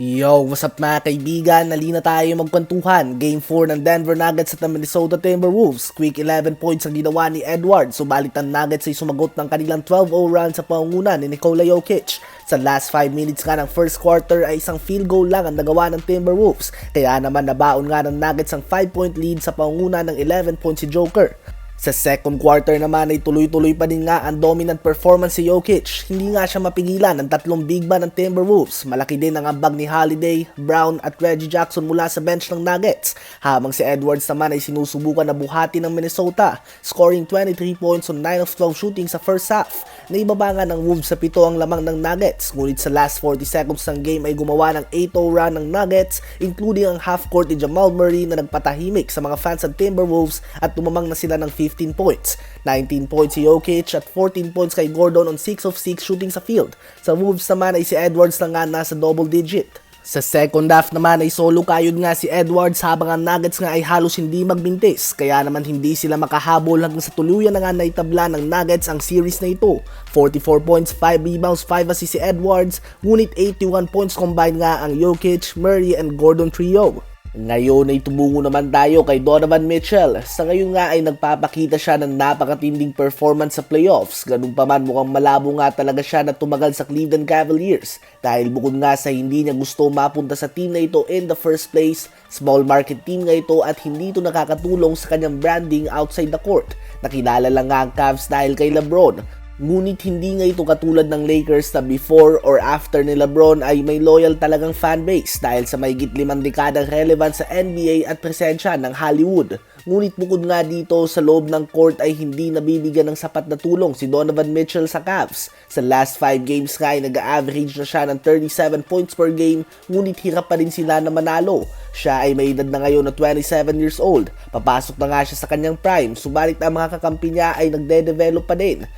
Yo, what's up mga kaibigan? Nali na tayo magkwentuhan. Game 4 ng Denver Nuggets at ng Minnesota Timberwolves. Quick 11 points ang ginawa ni Edwards. Subalit ang Nuggets ay sumagot ng kanilang 12-0 run sa pangunguna ni Nikola Jokic. Sa last 5 minutes nga ng first quarter ay isang field goal lang ang nagawa ng Timberwolves. Kaya naman nabaon nga ng Nuggets ang 5-point lead sa pangunguna ng 11 points si Joker. Sa second quarter naman ay tuloy-tuloy pa din nga ang dominant performance si Jokic. Hindi nga siya mapigilan ng tatlong big man ng Timberwolves. Malaki din ang ambag ni Holiday, Brown at Reggie Jackson mula sa bench ng Nuggets. Habang si Edwards naman ay sinusubukan na buhati ng Minnesota, scoring 23 points on 9 of 12 shooting sa first half. Naibaba nga ng Wolves sa pito ang lamang ng Nuggets, ngunit sa last 40 seconds ng game ay gumawa ng 8-0 run ng Nuggets, including ang half-court ni Jamal Murray na nagpatahimik sa mga fans ng Timberwolves at tumamang na sila ng 15 points. 19 points si Jokic at 14 points kay Gordon on 6 of 6 shooting sa field. Sa Wolves naman ay si Edwards na nga nasa double digit. Sa second half naman ay solo kayod nga si Edwards habang ang Nuggets nga ay halos hindi magbintis kaya naman hindi sila makahabol hanggang sa tuluyan na nga naitabla ng Nuggets ang series na ito. 44 points, 5 rebounds, 5 assists si Edwards, ngunit 81 points combined nga ang Jokic, Murray and Gordon trio. Ngayon ay tumungo naman tayo kay Donovan Mitchell. Sa ngayon nga ay nagpapakita siya ng napakatinding performance sa playoffs. Ganun pa man mukhang malabo nga talaga siya na tumagal sa Cleveland Cavaliers. Dahil bukod nga sa hindi niya gusto mapunta sa team na ito in the first place, small market team nga ito at hindi ito nakakatulong sa kanyang branding outside the court. Nakilala lang nga ang Cavs dahil kay LeBron. Ngunit hindi nga ito katulad ng Lakers na before or after ni Lebron ay may loyal talagang fanbase dahil sa may limang dekadang relevance sa NBA at presensya ng Hollywood. Ngunit bukod nga dito sa loob ng court ay hindi nabibigyan ng sapat na tulong si Donovan Mitchell sa Cavs. Sa last 5 games nga ay nag-average na siya ng 37 points per game ngunit hirap pa rin sila na manalo. Siya ay may edad na ngayon na 27 years old. Papasok na nga siya sa kanyang prime subalit ang mga kakampi niya ay nagde-develop pa din.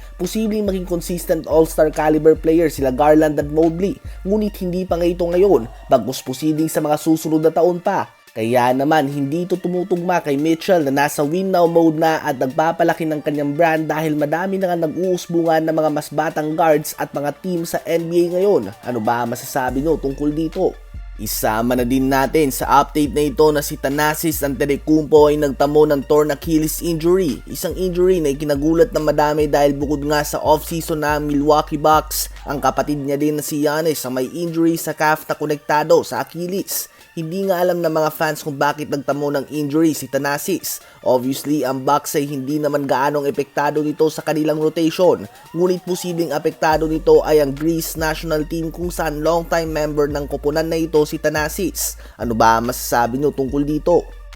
Posibleng maging consistent all-star caliber player sila Garland at Mobley ngunit hindi pa nga ito ngayon bagkus posibleng sa mga susunod na taon pa. Kaya naman hindi ito tumutugma kay Mitchell na nasa win now mode na at nagpapalaki ng kanyang brand dahil madami na nga nag-uusbungan ng mga mas batang guards at mga team sa NBA ngayon. Ano ba masasabi nyo tungkol dito? Isama na din natin sa update na ito na si Thanasis Antetokounmpo ay nagtamo ng torn Achilles injury. Isang injury na ikinagulat ng madami dahil bukod nga sa off-season na Milwaukee Bucks, ang kapatid niya din na si Giannis ang may injury sa calf na konektado sa Achilles. Hindi nga alam ng mga fans kung bakit nagtamo ng injury si Thanasis. Obviously, ang Bucks ay hindi naman gaanong epektado nito sa kanilang rotation. Ngunit posibleng apektado nito ay ang Greece national team kung saan longtime member ng koponan na ito si Thanasis. Ano ba masasabi nyo tungkol dito?